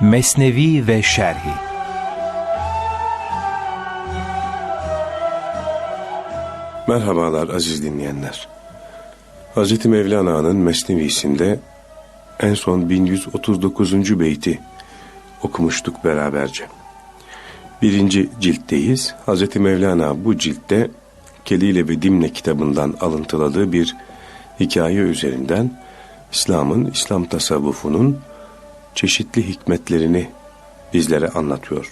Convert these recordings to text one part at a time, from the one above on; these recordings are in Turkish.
Mesnevi ve Şerhi Merhabalar aziz dinleyenler. Hz. Mevlana'nın Mesnevisinde en son 1139. beyti okumuştuk beraberce. Birinci ciltteyiz. Hz. Mevlana bu ciltte Kelile ve Dimne kitabından alıntıladığı bir hikaye üzerinden İslam'ın, İslam tasavvufunun çeşitli hikmetlerini bizlere anlatıyor.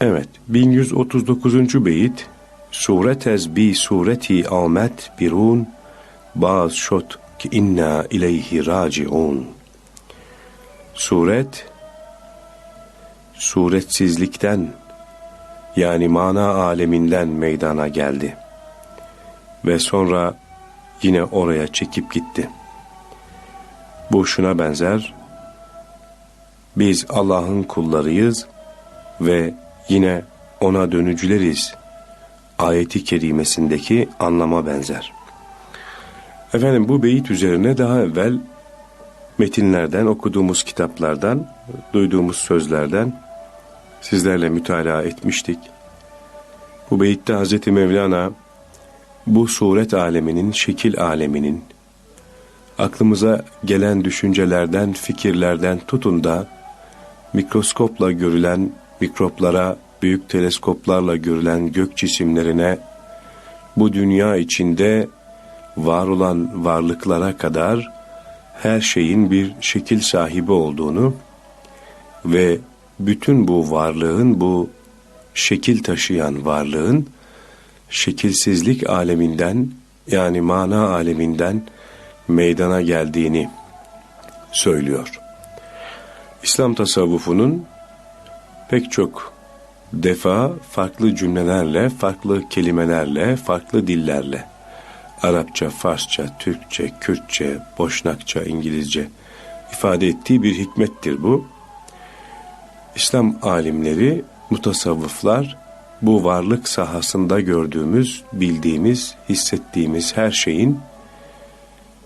Evet, 1139. beyit Suretez bi sureti amet birun baz şot ki inna ileyhi raciun. Suret suretsizlikten yani mana aleminden meydana geldi. Ve sonra yine oraya çekip gitti. Bu şuna benzer, biz Allah'ın kullarıyız ve yine ona dönücüleriz ayeti kerimesindeki anlama benzer. Efendim bu beyit üzerine daha evvel metinlerden, okuduğumuz kitaplardan, duyduğumuz sözlerden sizlerle mütalaa etmiştik. Bu beyitte Hz. Mevlana bu suret aleminin, şekil aleminin, aklımıza gelen düşüncelerden, fikirlerden tutun da mikroskopla görülen mikroplara, büyük teleskoplarla görülen gök cisimlerine, bu dünya içinde var olan varlıklara kadar her şeyin bir şekil sahibi olduğunu ve bütün bu varlığın, bu şekil taşıyan varlığın şekilsizlik aleminden yani mana aleminden meydana geldiğini söylüyor. İslam tasavvufunun pek çok defa farklı cümlelerle, farklı kelimelerle, farklı dillerle Arapça, Farsça, Türkçe, Kürtçe, Boşnakça, İngilizce ifade ettiği bir hikmettir bu. İslam alimleri, mutasavvıflar bu varlık sahasında gördüğümüz, bildiğimiz, hissettiğimiz her şeyin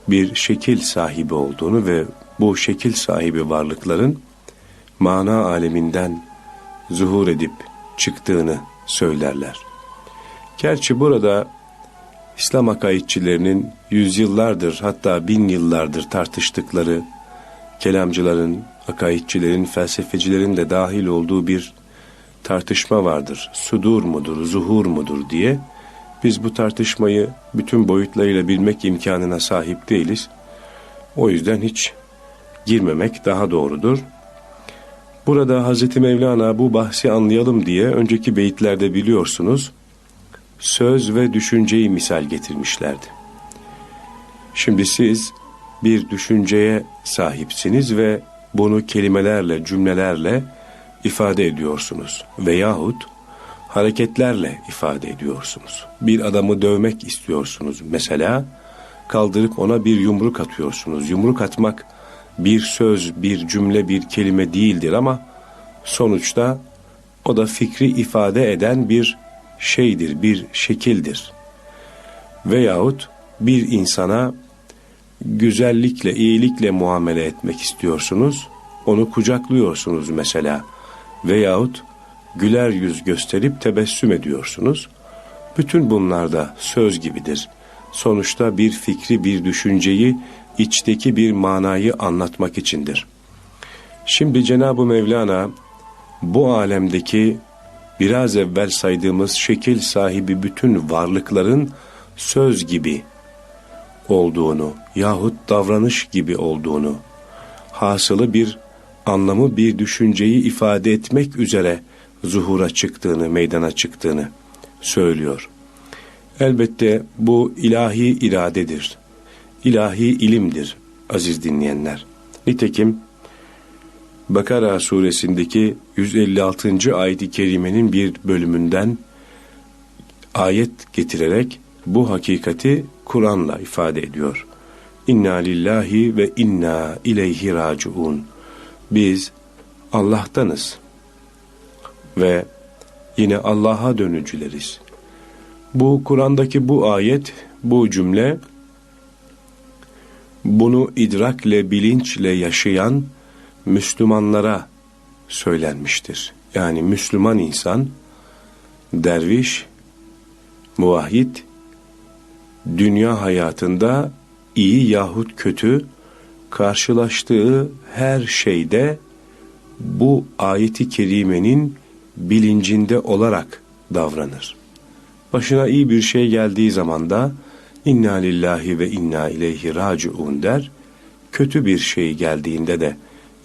bir şekil sahibi olduğunu ve bu şekil sahibi varlıkların mana aleminden zuhur edip çıktığını söylerler. Gerçi burada İslam akaidçilerinin yüzyıllardır hatta bin yıllardır tartıştıkları kelamcıların, akaidçilerin, felsefecilerin de dahil olduğu bir tartışma vardır. Sudur mudur, zuhur mudur diye. Biz bu tartışmayı bütün boyutlarıyla bilmek imkanına sahip değiliz. O yüzden hiç girmemek daha doğrudur. Burada Hazreti Mevlana bu bahsi anlayalım diye önceki beyitlerde biliyorsunuz söz ve düşünceyi misal getirmişlerdi. Şimdi siz bir düşünceye sahipsiniz ve bunu kelimelerle, cümlelerle ifade ediyorsunuz veyahut hareketlerle ifade ediyorsunuz. Bir adamı dövmek istiyorsunuz mesela kaldırıp ona bir yumruk atıyorsunuz. Yumruk atmak bir söz, bir cümle, bir kelime değildir ama sonuçta o da fikri ifade eden bir şeydir, bir şekildir. Veyahut bir insana güzellikle, iyilikle muamele etmek istiyorsunuz, onu kucaklıyorsunuz mesela. Veyahut güler yüz gösterip tebessüm ediyorsunuz. Bütün bunlar da söz gibidir. Sonuçta bir fikri, bir düşünceyi, içteki bir manayı anlatmak içindir. Şimdi Cenab-ı Mevlana bu alemdeki biraz evvel saydığımız şekil sahibi bütün varlıkların söz gibi olduğunu yahut davranış gibi olduğunu, hasılı bir anlamı bir düşünceyi ifade etmek üzere zuhura çıktığını, meydana çıktığını söylüyor. Elbette bu ilahi iradedir. İlahi ilimdir aziz dinleyenler. Nitekim Bakara suresindeki 156. ayet-i kerimenin bir bölümünden ayet getirerek bu hakikati Kur'an'la ifade ediyor. İnna lillahi ve inna ileyhi raciun. Biz Allah'tanız ve yine Allah'a dönücüleriz. Bu Kur'an'daki bu ayet, bu cümle bunu idrakle, bilinçle yaşayan Müslümanlara söylenmiştir. Yani Müslüman insan, derviş, muvahhid, dünya hayatında iyi yahut kötü karşılaştığı her şeyde bu ayeti kerimenin bilincinde olarak davranır. Başına iyi bir şey geldiği zaman da inna lillahi ve inna ileyhi raciun der. Kötü bir şey geldiğinde de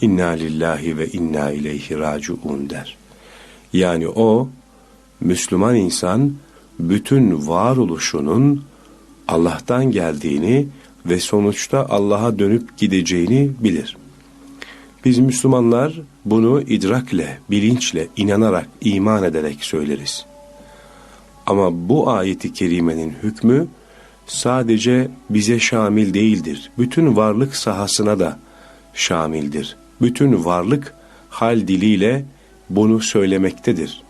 inna lillahi ve inna ileyhi raciun der. Yani o Müslüman insan bütün varoluşunun Allah'tan geldiğini ve sonuçta Allah'a dönüp gideceğini bilir. Biz Müslümanlar bunu idrakle, bilinçle, inanarak, iman ederek söyleriz. Ama bu ayeti kerimenin hükmü sadece bize şamil değildir. Bütün varlık sahasına da şamildir. Bütün varlık hal diliyle bunu söylemektedir.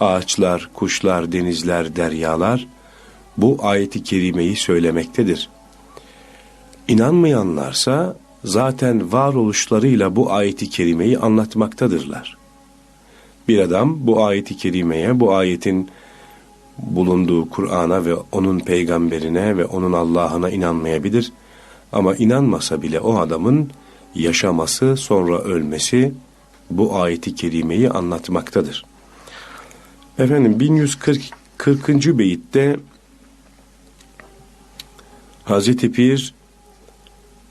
Ağaçlar, kuşlar, denizler, deryalar bu ayeti kerimeyi söylemektedir. İnanmayanlarsa zaten varoluşlarıyla bu ayeti kerimeyi anlatmaktadırlar. Bir adam bu ayeti kerimeye, bu ayetin bulunduğu Kur'an'a ve onun peygamberine ve onun Allah'ına inanmayabilir. Ama inanmasa bile o adamın yaşaması, sonra ölmesi bu ayeti kerimeyi anlatmaktadır. Efendim 1140 40. beyitte Hazreti Pir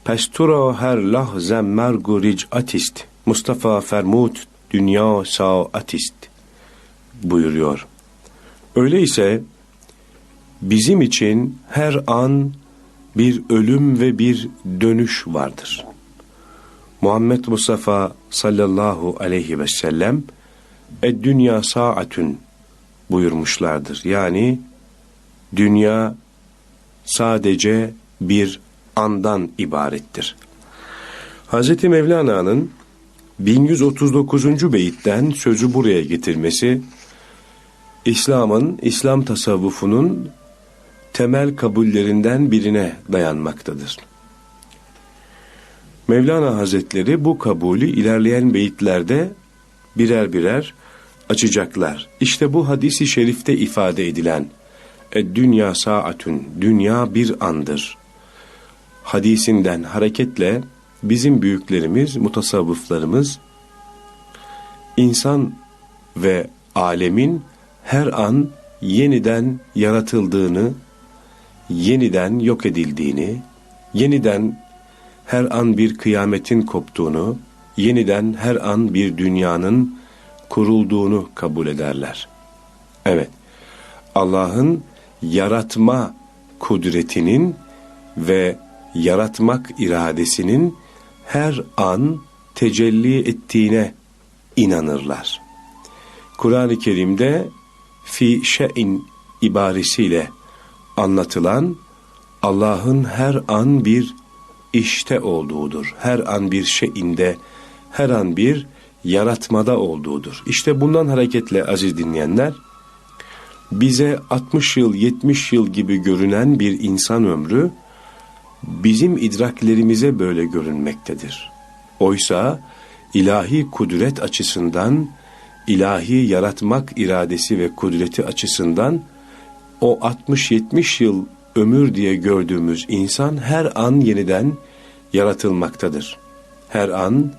Pestura her lahze mergu ric'atist Mustafa Fermut dünya saatist buyuruyor. Öyleyse bizim için her an bir ölüm ve bir dönüş vardır. Muhammed Mustafa sallallahu aleyhi ve sellem Ed dünya saatün buyurmuşlardır. Yani dünya sadece bir andan ibarettir. Hz. Mevlana'nın 1139. beyitten sözü buraya getirmesi, İslam'ın, İslam tasavvufunun temel kabullerinden birine dayanmaktadır. Mevlana Hazretleri bu kabulü ilerleyen beyitlerde birer birer açacaklar. İşte bu hadisi şerifte ifade edilen dünya saatün, dünya bir andır. Hadisinden hareketle bizim büyüklerimiz, mutasavvıflarımız insan ve alemin her an yeniden yaratıldığını, yeniden yok edildiğini, yeniden her an bir kıyametin koptuğunu, yeniden her an bir dünyanın kurulduğunu kabul ederler. Evet, Allah'ın yaratma kudretinin ve yaratmak iradesinin her an tecelli ettiğine inanırlar. Kur'an-ı Kerim'de fi şe'in ibaresiyle anlatılan Allah'ın her an bir işte olduğudur. Her an bir şeyinde, her an bir yaratmada olduğudur. İşte bundan hareketle aziz dinleyenler, bize 60 yıl, 70 yıl gibi görünen bir insan ömrü, bizim idraklerimize böyle görünmektedir. Oysa ilahi kudret açısından, ilahi yaratmak iradesi ve kudreti açısından o 60-70 yıl ömür diye gördüğümüz insan her an yeniden yaratılmaktadır. Her an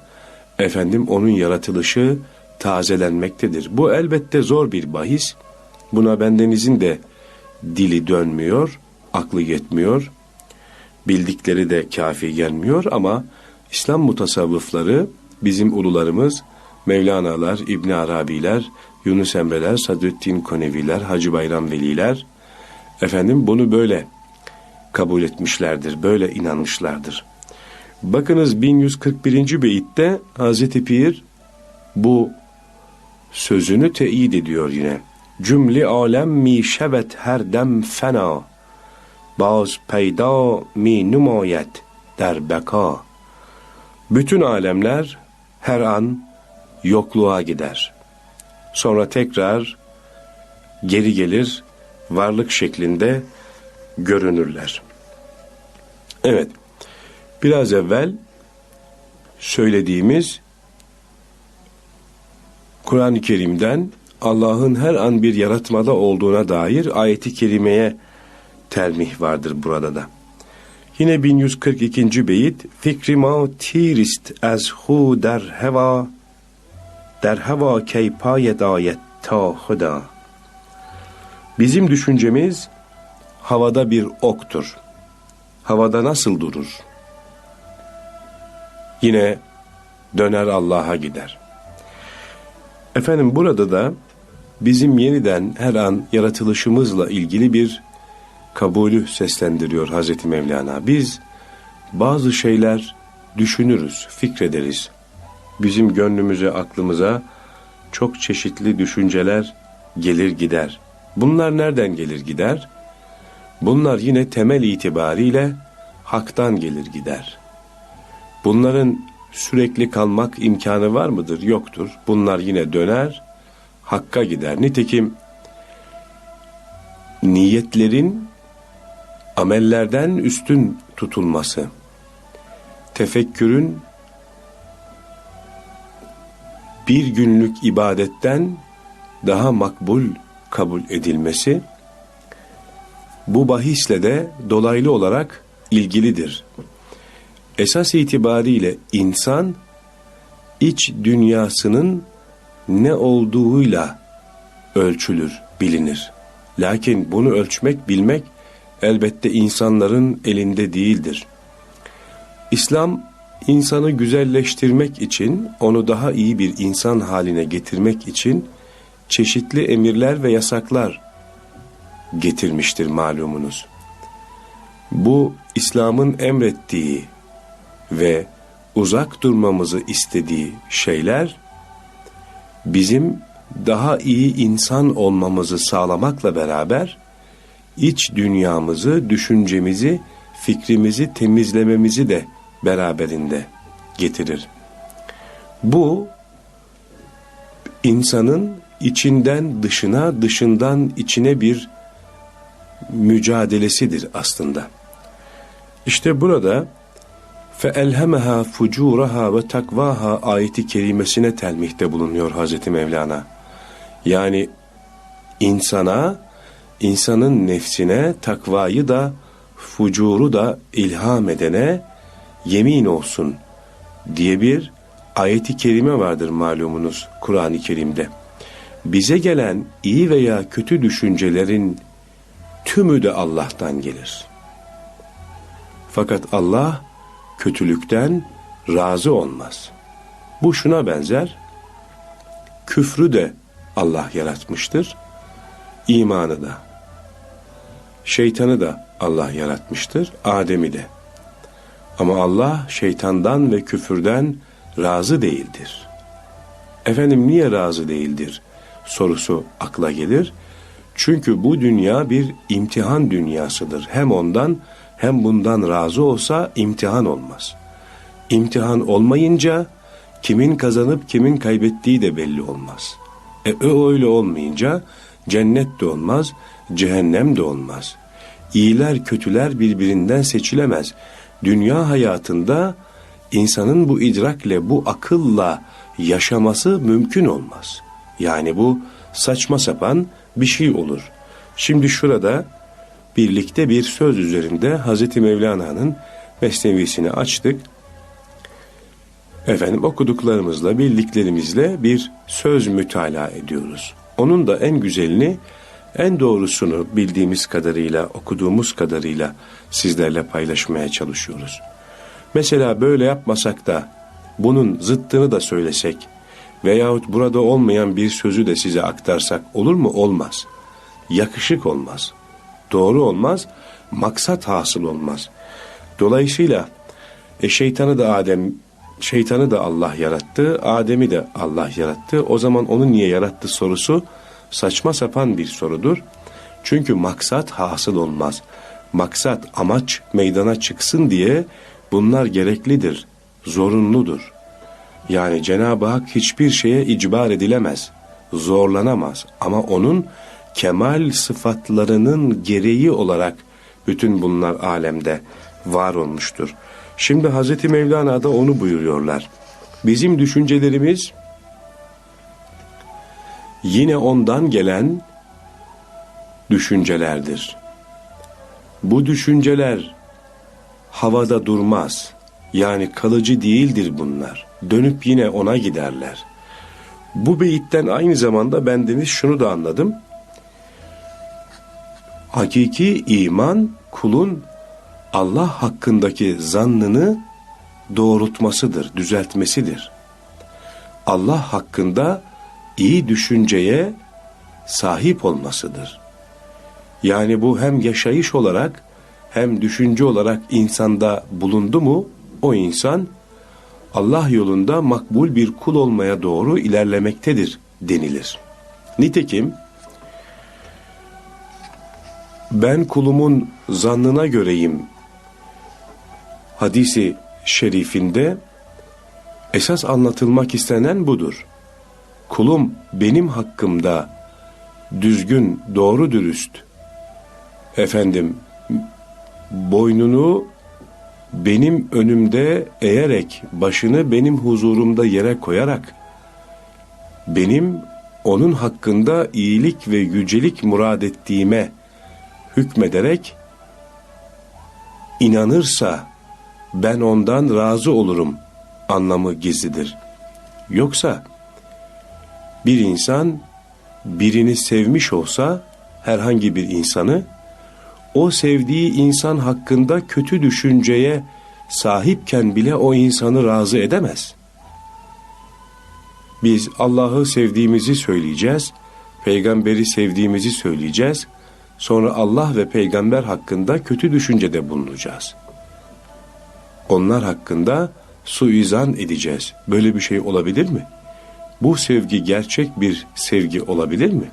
efendim onun yaratılışı tazelenmektedir. Bu elbette zor bir bahis. Buna bendenizin de dili dönmüyor, aklı yetmiyor, bildikleri de kafi gelmiyor ama İslam mutasavvıfları, bizim ulularımız, Mevlana'lar, İbn Arabiler, Yunus Emre'ler, Sadrettin Koneviler, Hacı Bayram Veliler, efendim bunu böyle kabul etmişlerdir, böyle inanmışlardır. Bakınız 1141. beyitte Hazreti Pir bu sözünü teyit ediyor yine. Cümle alem mi şevet her dem fena baz peyda mi numayet der beka. Bütün alemler her an yokluğa gider. Sonra tekrar geri gelir, varlık şeklinde görünürler. Evet, biraz evvel söylediğimiz Kur'an-ı Kerim'den Allah'ın her an bir yaratmada olduğuna dair ayeti kerimeye termih vardır burada da. Yine 1142. beyit Fikri ma tirist az hu der heva der heva keypay dayet ta huda Bizim düşüncemiz havada bir oktur. Havada nasıl durur? Yine döner Allah'a gider. Efendim burada da bizim yeniden her an yaratılışımızla ilgili bir kabulü seslendiriyor Hazreti Mevlana. Biz bazı şeyler düşünürüz, fikrederiz. Bizim gönlümüze, aklımıza çok çeşitli düşünceler gelir gider. Bunlar nereden gelir gider? Bunlar yine temel itibariyle haktan gelir gider. Bunların sürekli kalmak imkanı var mıdır? Yoktur. Bunlar yine döner, hakka gider. Nitekim niyetlerin amellerden üstün tutulması, tefekkürün bir günlük ibadetten daha makbul kabul edilmesi, bu bahisle de dolaylı olarak ilgilidir. Esas itibariyle insan iç dünyasının ne olduğuyla ölçülür, bilinir. Lakin bunu ölçmek, bilmek elbette insanların elinde değildir. İslam insanı güzelleştirmek için, onu daha iyi bir insan haline getirmek için çeşitli emirler ve yasaklar getirmiştir malumunuz. Bu İslam'ın emrettiği ve uzak durmamızı istediği şeyler bizim daha iyi insan olmamızı sağlamakla beraber iç dünyamızı, düşüncemizi, fikrimizi temizlememizi de beraberinde getirir. Bu insanın içinden dışına, dışından içine bir mücadelesidir aslında. İşte burada فَاَلْهَمَهَا فُجُورَهَا ve takvaha ayeti kerimesine telmihte bulunuyor Hazreti Mevlana. Yani insana insanın nefsine takvayı da, fucuru da ilham edene yemin olsun diye bir ayeti kerime vardır malumunuz Kur'an-ı Kerim'de. Bize gelen iyi veya kötü düşüncelerin tümü de Allah'tan gelir. Fakat Allah kötülükten razı olmaz. Bu şuna benzer. Küfrü de Allah yaratmıştır. İmanı da. Şeytanı da Allah yaratmıştır. Adem'i de. Ama Allah şeytandan ve küfürden razı değildir. Efendim niye razı değildir? Sorusu akla gelir. Çünkü bu dünya bir imtihan dünyasıdır. Hem ondan hem bundan razı olsa imtihan olmaz. İmtihan olmayınca kimin kazanıp kimin kaybettiği de belli olmaz. E öyle olmayınca cennet de olmaz, cehennem de olmaz. İyiler kötüler birbirinden seçilemez. Dünya hayatında insanın bu idrakle, bu akılla yaşaması mümkün olmaz. Yani bu saçma sapan bir şey olur. Şimdi şurada birlikte bir söz üzerinde Hazreti Mevlana'nın mesnevisini açtık. Efendim okuduklarımızla, bildiklerimizle bir söz mütalaa ediyoruz. Onun da en güzelini, en doğrusunu bildiğimiz kadarıyla, okuduğumuz kadarıyla sizlerle paylaşmaya çalışıyoruz. Mesela böyle yapmasak da bunun zıttını da söylesek veyahut burada olmayan bir sözü de size aktarsak olur mu? Olmaz. Yakışık olmaz doğru olmaz, maksat hasıl olmaz. Dolayısıyla e, şeytanı da Adem şeytanı da Allah yarattı, Adem'i de Allah yarattı. O zaman onu niye yarattı sorusu saçma sapan bir sorudur. Çünkü maksat hasıl olmaz. Maksat, amaç meydana çıksın diye bunlar gereklidir, zorunludur. Yani Cenab-ı Hak hiçbir şeye icbar edilemez, zorlanamaz ama onun kemal sıfatlarının gereği olarak bütün bunlar alemde var olmuştur. Şimdi Hazreti Mevlana da onu buyuruyorlar. Bizim düşüncelerimiz yine ondan gelen düşüncelerdir. Bu düşünceler havada durmaz. Yani kalıcı değildir bunlar. Dönüp yine ona giderler. Bu beyitten aynı zamanda bendeniz şunu da anladım. Hakiki iman kulun Allah hakkındaki zannını doğrultmasıdır, düzeltmesidir. Allah hakkında iyi düşünceye sahip olmasıdır. Yani bu hem yaşayış olarak hem düşünce olarak insanda bulundu mu o insan Allah yolunda makbul bir kul olmaya doğru ilerlemektedir denilir. Nitekim ben kulumun zannına göreyim hadisi şerifinde esas anlatılmak istenen budur. Kulum benim hakkımda düzgün, doğru dürüst efendim boynunu benim önümde eğerek, başını benim huzurumda yere koyarak, benim onun hakkında iyilik ve yücelik murad ettiğime hükmederek, inanırsa ben ondan razı olurum anlamı gizlidir. Yoksa bir insan birini sevmiş olsa herhangi bir insanı o sevdiği insan hakkında kötü düşünceye sahipken bile o insanı razı edemez. Biz Allah'ı sevdiğimizi söyleyeceğiz, peygamberi sevdiğimizi söyleyeceğiz, sonra Allah ve peygamber hakkında kötü düşüncede bulunacağız. Onlar hakkında suizan edeceğiz. Böyle bir şey olabilir mi? Bu sevgi gerçek bir sevgi olabilir mi?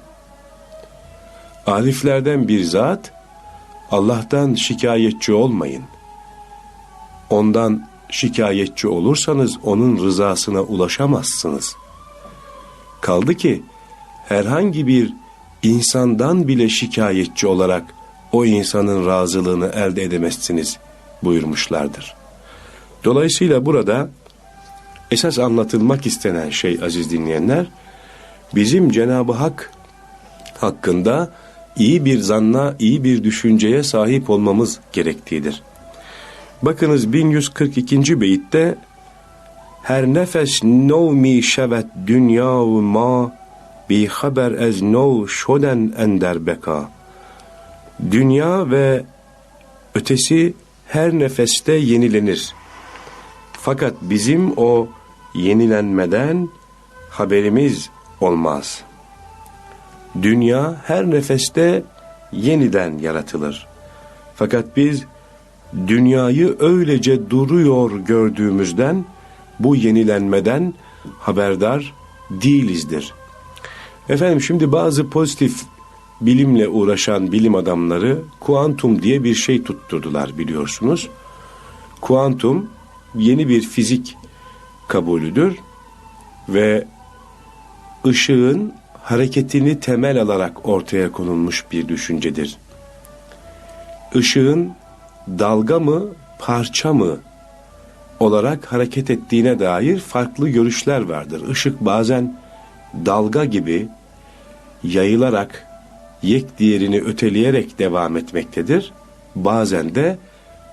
Ariflerden bir zat, Allah'tan şikayetçi olmayın. Ondan şikayetçi olursanız onun rızasına ulaşamazsınız. Kaldı ki herhangi bir insandan bile şikayetçi olarak o insanın razılığını elde edemezsiniz buyurmuşlardır. Dolayısıyla burada esas anlatılmak istenen şey aziz dinleyenler bizim Cenab-ı Hak hakkında iyi bir zanna, iyi bir düşünceye sahip olmamız gerektiğidir. Bakınız 1142. beyitte her nefes nov mi şevet dünya ma bi haber ez nov şoden ender beka. Dünya ve ötesi her nefeste yenilenir. Fakat bizim o yenilenmeden haberimiz olmaz.'' Dünya her nefeste yeniden yaratılır. Fakat biz dünyayı öylece duruyor gördüğümüzden bu yenilenmeden haberdar değilizdir. Efendim şimdi bazı pozitif bilimle uğraşan bilim adamları kuantum diye bir şey tutturdular biliyorsunuz. Kuantum yeni bir fizik kabulüdür ve ışığın hareketini temel alarak ortaya konulmuş bir düşüncedir. Işığın dalga mı, parça mı olarak hareket ettiğine dair farklı görüşler vardır. Işık bazen dalga gibi yayılarak yek diğerini öteleyerek devam etmektedir. Bazen de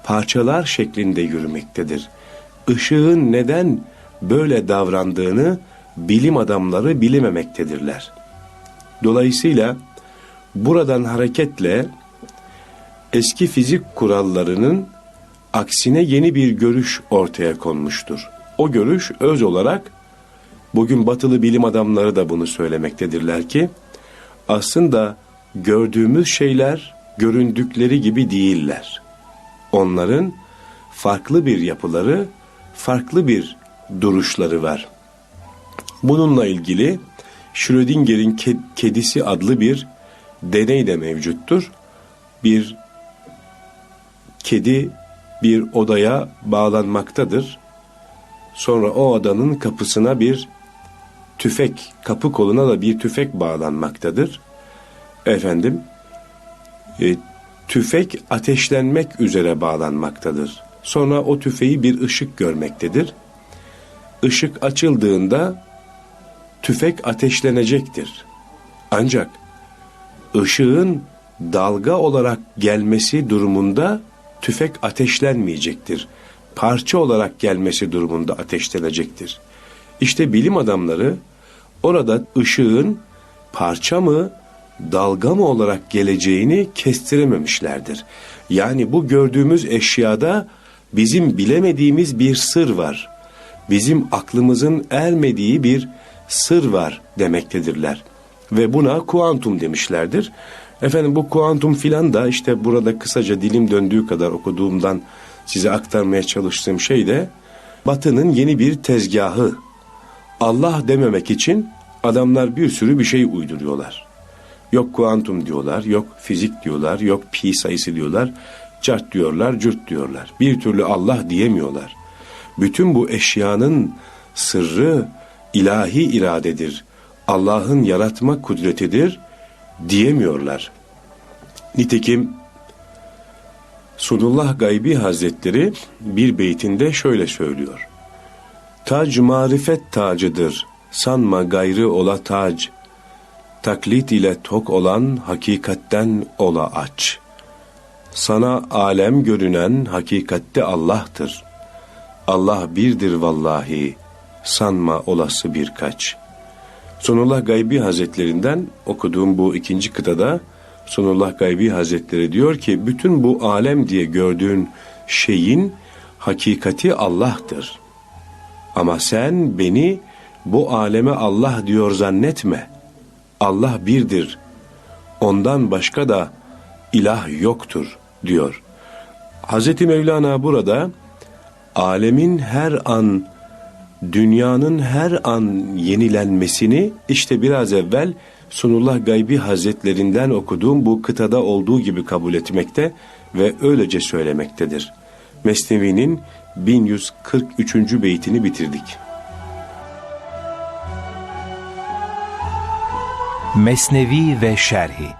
parçalar şeklinde yürümektedir. Işığın neden böyle davrandığını bilim adamları bilememektedirler. Dolayısıyla buradan hareketle eski fizik kurallarının aksine yeni bir görüş ortaya konmuştur. O görüş öz olarak bugün batılı bilim adamları da bunu söylemektedirler ki aslında gördüğümüz şeyler göründükleri gibi değiller. Onların farklı bir yapıları, farklı bir duruşları var. Bununla ilgili Schrödinger'in kedisi adlı bir deney de mevcuttur. Bir kedi bir odaya bağlanmaktadır. Sonra o odanın kapısına bir tüfek, kapı koluna da bir tüfek bağlanmaktadır. Efendim, e, tüfek ateşlenmek üzere bağlanmaktadır. Sonra o tüfeği bir ışık görmektedir. Işık açıldığında tüfek ateşlenecektir. Ancak ışığın dalga olarak gelmesi durumunda tüfek ateşlenmeyecektir. Parça olarak gelmesi durumunda ateşlenecektir. İşte bilim adamları orada ışığın parça mı, dalga mı olarak geleceğini kestirememişlerdir. Yani bu gördüğümüz eşyada bizim bilemediğimiz bir sır var. Bizim aklımızın ermediği bir sır var demektedirler. Ve buna kuantum demişlerdir. Efendim bu kuantum filan da işte burada kısaca dilim döndüğü kadar okuduğumdan size aktarmaya çalıştığım şey de Batı'nın yeni bir tezgahı. Allah dememek için adamlar bir sürü bir şey uyduruyorlar. Yok kuantum diyorlar, yok fizik diyorlar, yok pi sayısı diyorlar, cart diyorlar, cürt diyorlar. Bir türlü Allah diyemiyorlar. Bütün bu eşyanın sırrı ilahi iradedir. Allah'ın yaratma kudretidir diyemiyorlar. Nitekim Sunullah Gaybi Hazretleri bir beytinde şöyle söylüyor. Tac marifet tacıdır, sanma gayrı ola tac. Taklit ile tok olan hakikatten ola aç. Sana alem görünen hakikatte Allah'tır. Allah birdir vallahi, sanma olası birkaç. Sonullah Gaybi Hazretlerinden okuduğum bu ikinci kıtada Sonullah Gaybi Hazretleri diyor ki bütün bu alem diye gördüğün şeyin hakikati Allah'tır. Ama sen beni bu aleme Allah diyor zannetme. Allah birdir. Ondan başka da ilah yoktur diyor. Hazreti Mevlana burada alemin her an dünyanın her an yenilenmesini işte biraz evvel Sunullah Gaybi Hazretlerinden okuduğum bu kıtada olduğu gibi kabul etmekte ve öylece söylemektedir. Mesnevi'nin 1143. beytini bitirdik. Mesnevi ve Şerhi